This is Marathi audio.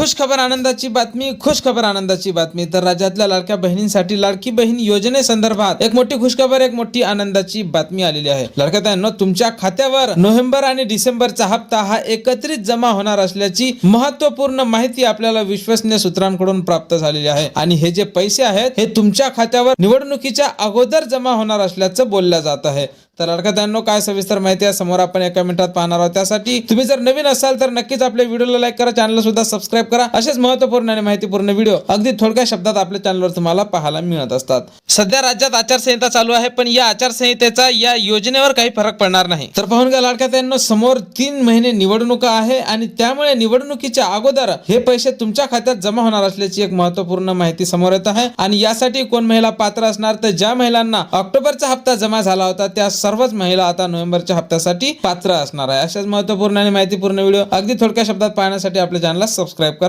खुश खबर आनंदाची बातमी खुश खबर आनंदाची बातमी. तर राज्यातल्या लाडक्या बहिणींसाठी लाडकी बहीण योजनेसंदर्भात एक मोठी खुशखबर एक मोठी आनंदाची बातमी आलेली आहे. लाडक्या तुमच्या खात्यावर नोव्हेंबर आणि डिसेंबरचा हप्ता हा एकत्रित जमा होणार असल्याची महत्त्वपूर्ण माहिती आपल्याला विश्वसनीय सूत्रांकडून प्राप्त झालेली आहे. आणि हे जे पैसे आहेत हे तुमच्या खात्यावर निवडणुकीच्या अगोदर जमा होणार असल्याचं बोलल्या जात आहे. तर लाडकातांनो काय सविस्तर माहिती आहे समोर आपण एका मिनिटात पाहणार आहोत. त्यासाठी तुम्ही जर नवीन असाल तर नक्कीच आपल्या व्हिडिओला लाईक करा चॅनलला सुद्धा सबस्क्राईब करा. असेच महत्त्वपूर्ण आणि माहितीपूर्ण व्हिडिओ अगदी थोडक्या शब्दात आपल्या चॅनलवर तुम्हाला पाहायला मिळत असतात. सध्या राज्यात आचारसंहिता चालू आहे पण या आचारसंहितेचा या योजनेवर काही फरक पडणार नाही. तर पाहून घ्या लाडकातांनो समोर तीन महिने निवडणुका आहे आणि त्यामुळे निवडणुकीच्या अगोदर हे पैसे तुमच्या खात्यात जमा होणार असल्याची एक महत्त्वपूर्ण माहिती समोर येत आहे. आणि यासाठी कोण महिला पात्र असणार? तर ज्या महिलांना ऑक्टोबरचा हप्ता जमा झाला होता त्या सर्वच महिला आता नोव्हेंबरच्या हप्त्यासाठी पात्र असणार आहे. अशाच महत्त्वपूर्ण आणि माहितीपूर्ण व्हिडिओ अगदी थोडक्या शब्दात पाहण्यासाठी आपल्या चॅनलला सबस्क्राईब करा.